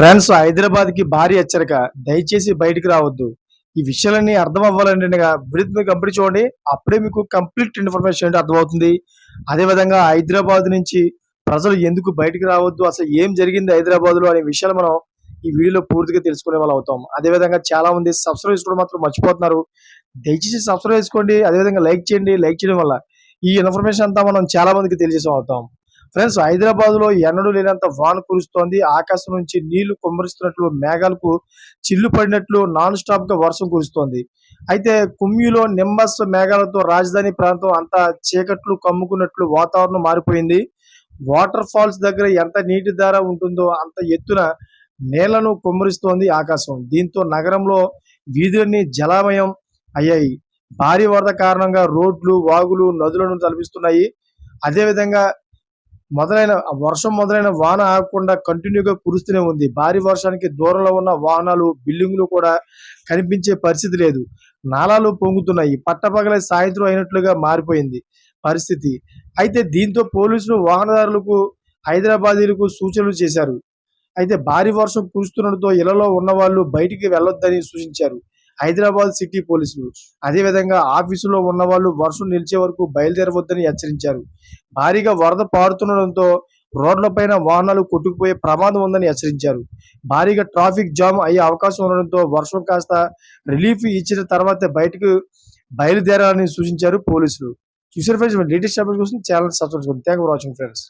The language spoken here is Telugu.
ఫ్రెండ్స్ హైదరాబాద్కి భారీ హెచ్చరిక. దయచేసి బయటికి రావద్దు. ఈ విషయాలన్నీ అర్థం అవ్వాలంటే విడుదల మీరు కంప్లీట్ చూడండి అప్పుడే మీకు కంప్లీట్ ఇన్ఫర్మేషన్ ఏంటో అర్థమవుతుంది. అదే విధంగా హైదరాబాద్ నుంచి ప్రజలు ఎందుకు బయటికి రావద్దు అసలు ఏం జరిగింది హైదరాబాద్లో అనే విషయాలు మనం ఈ వీడియోలో పూర్తిగా తెలుసుకునే వాళ్ళు అవుతాం. అదే విధంగా చాలా మంది సబ్స్క్రైబ్ చేసుకోవడం మాత్రం మర్చిపోతున్నారు. దయచేసి సబ్స్క్రైబ్ చేసుకోండి అదే విధంగా లైక్ చేయండి. లైక్ చేయడం వల్ల ఈ ఇన్ఫర్మేషన్ అంతా మనం చాలా మందికి తెలియజేసాం అవుతాం. ఫ్రెండ్స్ హైదరాబాద్లో ఎన్నడూ లేనంత వాన కురుస్తోంది. ఆకాశం నుంచి నీళ్ళు కుమ్మరిస్తున్నట్లు మేఘాలకు చిల్లు పడినట్లు నాన్ స్టాప్గా వర్షం కురుస్తోంది. అయితే కుమ్మిలో నింబస్ మేఘాలతో రాజధాని ప్రాంతం అంతా చీకట్లు కమ్ముకున్నట్లు వాతావరణం మారిపోయింది. వాటర్ ఫాల్స్ దగ్గర ఎంత నీటి ధార ఉంటుందో అంత ఎత్తున నేలను కుమ్మరిస్తోంది ఆకాశం. దీంతో నగరంలో వీధులన్నీ జలామయం అయ్యాయి. భారీ వరద కారణంగా రోడ్లు వాగులు నదులను తలపిస్తున్నాయి. అదేవిధంగా మొదలైన వర్షం మొదలైన వాన ఆగకుండా కంటిన్యూగా కురుస్తూనే ఉంది. భారీ వర్షానికి దూరంలో ఉన్న వాహనాలు బిల్డింగ్లు కూడా కనిపించే పరిస్థితి లేదు. నాలాలు పొంగుతున్నాయి. పట్టపగలే సాయంత్రం అయినట్లుగా మారిపోయింది పరిస్థితి. అయితే దీంతో పోలీసులు వాహనదారులకు హైదరాబాదీలకు సూచనలు చేశారు. అయితే భారీ వర్షం కురుస్తుండటంతో ఇళ్ళలో ఉన్న వాళ్ళు బయటికి వెళ్ళొద్దని సూచించారు. హైదరాబాద్ సిటీ పోలీసులు. అదేవిధంగా ఆఫీసులో ఉన్న వాళ్ళు వర్షం నిలిచే వరకు బయలుదేరవద్దని హెచ్చరించారు. భారీగా వరద పారుతుండడంతో రోడ్లపైన వాహనాలు కొట్టుకుపోయే ప్రమాదం ఉందని హెచ్చరించారు. భారీగా ట్రాఫిక్ జామ్ అయ్యే అవకాశం ఉండడంతో వర్షం కాస్త రిలీఫ్ ఇచ్చిన తర్వాత బయటకు బయలుదేరాలని సూచించారు పోలీసులు. చూసారు ఫ్రెండ్స్ లేటెస్ట్ అప్డేట్ కోసం ఛానల్ సబ్స్క్రైబ్ చేసుకోండి థ్యాంక్ ఫర్ వాచింగ్ ఫ్రెండ్స్